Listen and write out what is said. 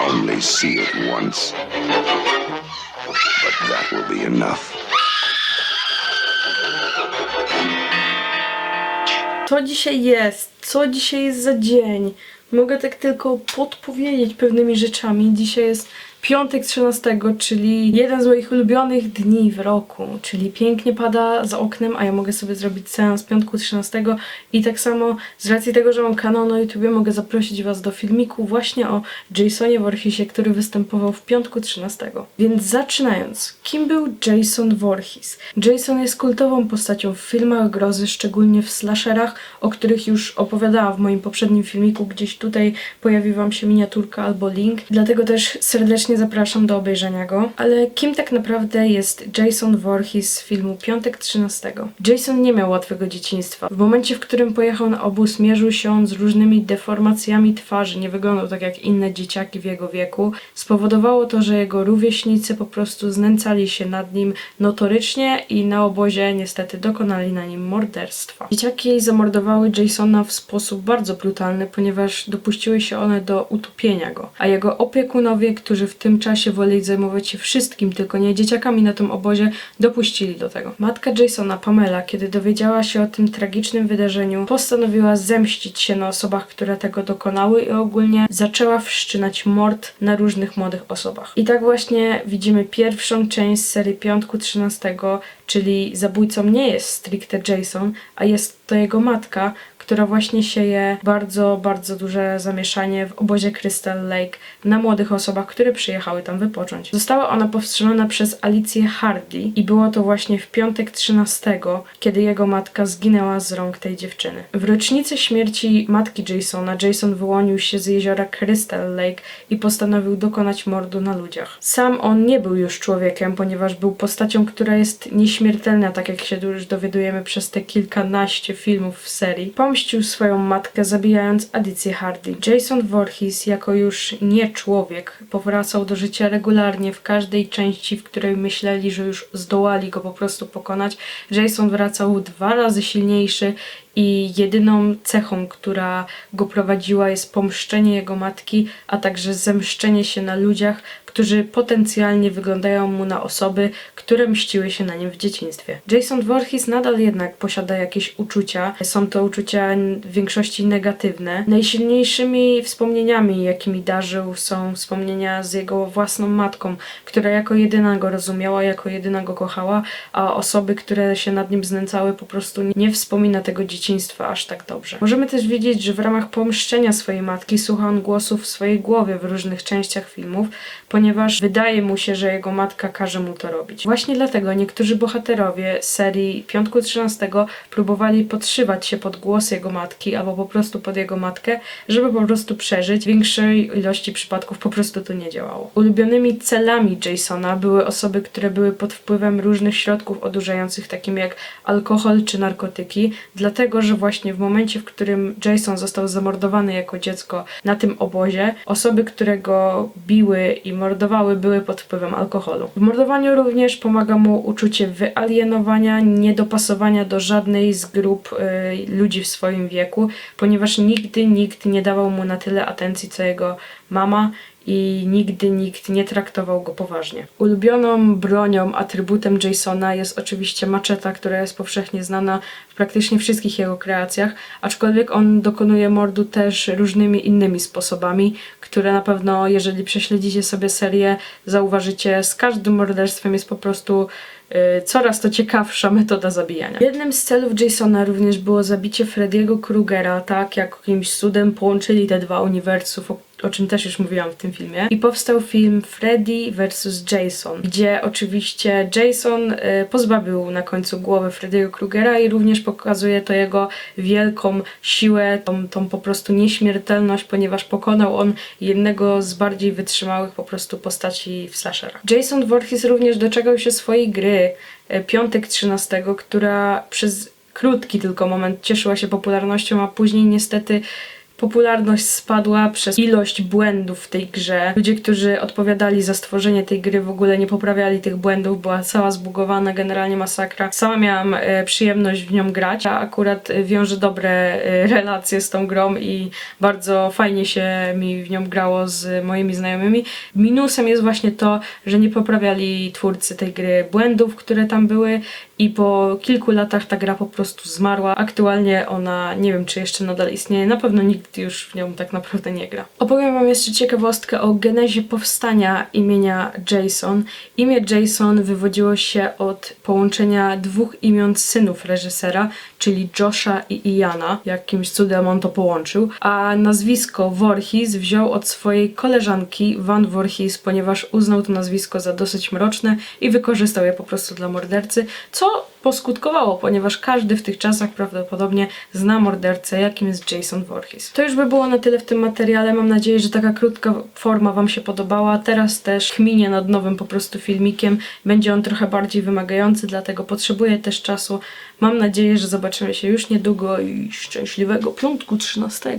only see it once, but that will be enough. Co dzisiaj jest? Co dzisiaj jest za dzień? Mogę tak tylko podpowiedzieć pewnymi rzeczami. Dzisiaj jest piątek 13, czyli jeden z moich ulubionych dni w roku. Czyli pięknie pada za oknem, a ja mogę sobie zrobić seans piątku 13 i tak samo z racji tego, że mam kanał na YouTubie, mogę zaprosić Was do filmiku właśnie o Jasonie Voorheesie, który występował w piątku 13. Więc zaczynając, kim był Jason Voorhees? Jason jest kultową postacią w filmach grozy, szczególnie w slasherach, o których już opowiadałam w moim poprzednim filmiku. Gdzieś tutaj pojawi Wam się miniaturka albo link, dlatego też serdecznie zapraszam do obejrzenia go. Ale kim tak naprawdę jest Jason Voorhees z filmu Piątek 13? Jason nie miał łatwego dzieciństwa. W momencie, w którym pojechał na obóz, mierzył się on z różnymi deformacjami twarzy, nie wyglądał tak jak inne dzieciaki w jego wieku. Spowodowało to, że jego rówieśnicy po prostu znęcali się nad nim notorycznie i na obozie niestety dokonali na nim morderstwa. Dzieciaki zamordowały Jasona w sposób bardzo brutalny, ponieważ dopuściły się one do utopienia go, a jego opiekunowie, którzy w tym czasie woleli zajmować się wszystkim, tylko nie dzieciakami na tym obozie, dopuścili do tego. Matka Jasona, Pamela, kiedy dowiedziała się o tym tragicznym wydarzeniu, postanowiła zemścić się na osobach, które tego dokonały i ogólnie zaczęła wszczynać mord na różnych młodych osobach. I tak właśnie widzimy pierwszą część serii Piątku 13, czyli zabójcą nie jest stricte Jason, a jest to jego matka, która właśnie sieje bardzo, bardzo duże zamieszanie w obozie Crystal Lake na młodych osobach, które przyjechały tam wypocząć. Została ona powstrzymana przez Alicję Hardy i było to właśnie w piątek 13, kiedy jego matka zginęła z rąk tej dziewczyny. W rocznicę śmierci matki Jasona, Jason wyłonił się z jeziora Crystal Lake i postanowił dokonać mordu na ludziach. Sam on nie był już człowiekiem, ponieważ był postacią, która jest nieśmiertelna, tak jak się już dowiadujemy przez te kilkanaście filmów w serii. Pomścił swoją matkę, zabijając Alicję Hardy. Jason Voorhees, jako już nie człowiek, powracał do życia regularnie w każdej części, w której myśleli, że już zdołali go po prostu pokonać. Jason wracał dwa razy silniejszy i jedyną cechą, która go prowadziła, jest pomszczenie jego matki, a także zemszczenie się na ludziach, którzy potencjalnie wyglądają mu na osoby, które mściły się na nim w dzieciństwie. Jason Voorhees nadal jednak posiada jakieś uczucia. Są to uczucia w większości negatywne. Najsilniejszymi wspomnieniami, jakimi darzył, są wspomnienia z jego własną matką, która jako jedyna go rozumiała, jako jedyna go kochała, a osoby, które się nad nim znęcały, po prostu nie wspomina tego dzieciństwa aż tak dobrze. Możemy też widzieć, że w ramach pomszczenia swojej matki słucha on głosów w swojej głowie w różnych częściach filmów, ponieważ wydaje mu się, że jego matka każe mu to robić. Właśnie dlatego niektórzy bohaterowie serii Piątku 13 próbowali podszywać się pod głos jego matki albo po prostu pod jego matkę, żeby po prostu przeżyć. W większej ilości przypadków po prostu to nie działało. Ulubionymi celami Jasona były osoby, które były pod wpływem różnych środków odurzających, takim jak alkohol czy narkotyki, dlatego że właśnie w momencie, w którym Jason został zamordowany jako dziecko na tym obozie, osoby, które go biły i mordowały, były pod wpływem alkoholu. W mordowaniu również pomaga mu uczucie wyalienowania, niedopasowania do żadnej z grup y, ludzi w swoim wieku, ponieważ nigdy nikt nie dawał mu na tyle atencji, co jego mama i nigdy nikt nie traktował go poważnie. Ulubioną bronią, atrybutem Jasona jest oczywiście maczeta, która jest powszechnie znana w praktycznie wszystkich jego kreacjach, aczkolwiek on dokonuje mordu też różnymi innymi sposobami, które na pewno, jeżeli prześledzicie sobie serię, zauważycie, z każdym morderstwem jest po prostu coraz to ciekawsza metoda zabijania. Jednym z celów Jasona również było zabicie Frediego Krugera, tak jakimś cudem połączyli te dwa uniwersów, o, czym też już mówiłam w tym filmie. I powstał film Freddy vs. Jason, gdzie oczywiście Jason y, pozbawił na końcu głowy Frediego Krugera i również pokazuje to jego wielką siłę, tą, tą po prostu nieśmiertelność, ponieważ pokonał on jednego z bardziej wytrzymałych po prostu postaci w slasherach. Jason Voorhees również doczekał się swojej gry e, Piątek 13, która przez krótki tylko moment cieszyła się popularnością, a później niestety popularność spadła przez ilość błędów w tej grze. Ludzie, którzy odpowiadali za stworzenie tej gry w ogóle nie poprawiali tych błędów, była cała zbugowana, generalnie masakra. Sama miałam e, przyjemność w nią grać, a akurat e, wiążę dobre e, relacje z tą grą i bardzo fajnie się mi w nią grało z moimi znajomymi. Minusem jest właśnie to, że nie poprawiali twórcy tej gry błędów, które tam były i po kilku latach ta gra po prostu zmarła. Aktualnie ona nie wiem, czy jeszcze nadal istnieje. Na pewno nikt już w nią tak naprawdę nie gra. Opowiem wam jeszcze ciekawostkę o genezie powstania imienia Jason. Imię Jason wywodziło się od połączenia dwóch imion synów reżysera, czyli Josha i Iana. Jakimś cudem on to połączył. A nazwisko Voorhees wziął od swojej koleżanki Van Voorhees, ponieważ uznał to nazwisko za dosyć mroczne i wykorzystał je po prostu dla mordercy, co poskutkowało, ponieważ każdy w tych czasach prawdopodobnie zna mordercę, jakim jest Jason Voorhees. To już by było na tyle w tym materiale. Mam nadzieję, że taka krótka forma Wam się podobała. Teraz też kminię nad nowym po prostu filmikiem. Będzie on trochę bardziej wymagający, dlatego potrzebuję też czasu. Mam nadzieję, że zobaczymy się już niedługo i szczęśliwego piątku 13.